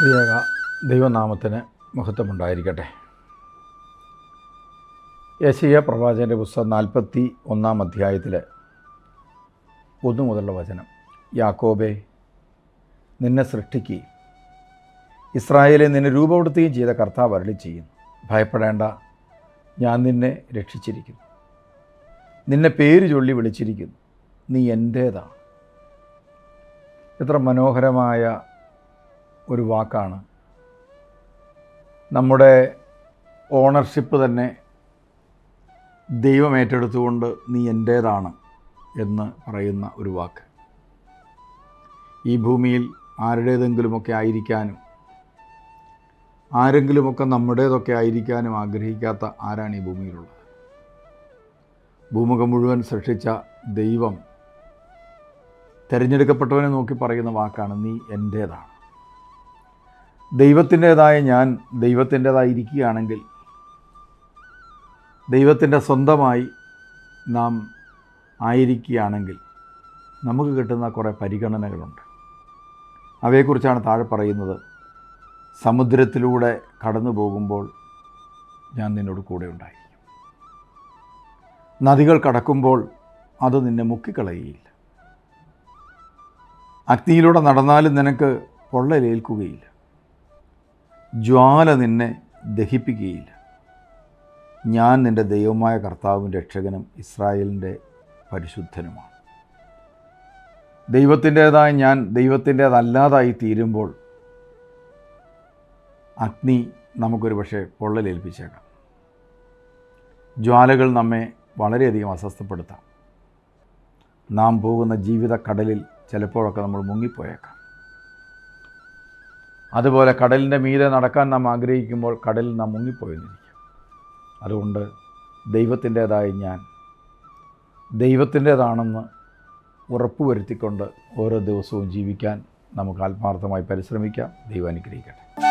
ത്രിയേക ദൈവനാമത്തിന് മഹത്വമുണ്ടായിരിക്കട്ടെ. യശയ പ്രവാചകന്റെ പുസ്തകം നാൽപ്പത്തി ഒന്നാം അധ്യായത്തിൽ ഒന്നു മുതലുള്ള വചനം. യാക്കോബെ നിന്നെ സൃഷ്ടിക്കുകയും ഇസ്രായേലെ നിന്നെ രൂപപ്പെടുത്തുകയും ചെയ്ത കർത്താവ് അരളി ചെയ്യുന്നു ഭയപ്പെടേണ്ട ഞാൻ നിന്നെ രക്ഷിച്ചിരിക്കുന്നു. നിന്നെ പേര് ചൊല്ലി വിളിച്ചിരിക്കുന്നു. നീ എന്റേതാണ്. എത്ര മനോഹരമായ ഒരു വാക്കാണ്. നമ്മുടെ ഓണർഷിപ്പ് തന്നെ ദൈവം ഏറ്റെടുത്തുകൊണ്ട് നീ എന്റേതാണ് എന്ന് പറയുന്ന ഒരു വാക്ക്. ഈ ഭൂമിയിൽ ആരുടേതെങ്കിലുമൊക്കെ ആയിരിക്കാനും ആരെങ്കിലുമൊക്കെ നമ്മുടേതൊക്കെ ആയിരിക്കാനും ആഗ്രഹിക്കാത്ത ആരാണ് ഈ ഭൂമിയിലുള്ളത്? ഭൂമുഖം മുഴുവൻ സൃഷ്ടിച്ച ദൈവം തിരഞ്ഞെടുക്കപ്പെട്ടവനെ നോക്കി പറയുന്ന വാക്കാണ് നീ എന്റേതാണ്. ദൈവത്തിന്റേതായ ഞാൻ ദൈവത്തിന്റേതായിരിക്കുകയാണെങ്കിൽ ദൈവത്തിന്റെ സ്വന്തമായി നാം ആയിരിക്കുകയാണെങ്കിൽ നമുക്ക് കിട്ടുന്ന കുറേ പരിഗണനകളുണ്ട്. അവയെക്കുറിച്ചാണ് താഴെ പറയുന്നത്. സമുദ്രത്തിലൂടെ കടന്നു പോകുമ്പോൾ ഞാൻ നിന്നോട് കൂടെ ഉണ്ടായിരിക്കും. നദികൾ കടക്കുമ്പോൾ അത് നിന്നെ മുക്കിക്കളയുകയില്ല. അഗ്നിയിലൂടെ നടന്നാലും നിനക്ക് പൊള്ളലേൽക്കുകയില്ല. ജ്വാല നിന്നെ ദഹിപ്പിക്കുകയില്ല. ഞാൻ നിന്റെ ദൈവമായ കർത്താവും രക്ഷകനും ഇസ്രായേലിന്റെ പരിശുദ്ധനുമാണ്. ദൈവത്തിന്റേതായ ഞാൻ ദൈവത്തിന്റേതല്ലാതായി തീരുമ്പോൾ അഗ്നി നമുക്കൊരു പക്ഷേ പൊള്ളലേൽപ്പിച്ചേക്കാം. ജ്വാലകൾ നമ്മെ വളരെയധികം അസ്വസ്ഥപ്പെടുത്താം. നാം പോകുന്ന ജീവിത കടലിൽ ചിലപ്പോഴൊക്കെ നമ്മൾ മുങ്ങിപ്പോയേക്കാം. അതുപോലെ കടലിന്റെ മീതെ നടക്കാൻ നാം ആഗ്രഹിക്കുമ്പോൾ കടലിൽ നാം മുങ്ങിപ്പോയെന്നിരിക്കും. അതുകൊണ്ട് ദൈവത്തിന്റേതായി ഞാൻ ദൈവത്തിന്റേതാണെന്ന് ഉറപ്പുവരുത്തിക്കൊണ്ട് ഓരോ ദിവസവും ജീവിക്കാൻ നമുക്ക് ആത്മാർത്ഥമായി പരിശ്രമിക്കാം. ദൈവം അനുഗ്രഹിക്കട്ടെ.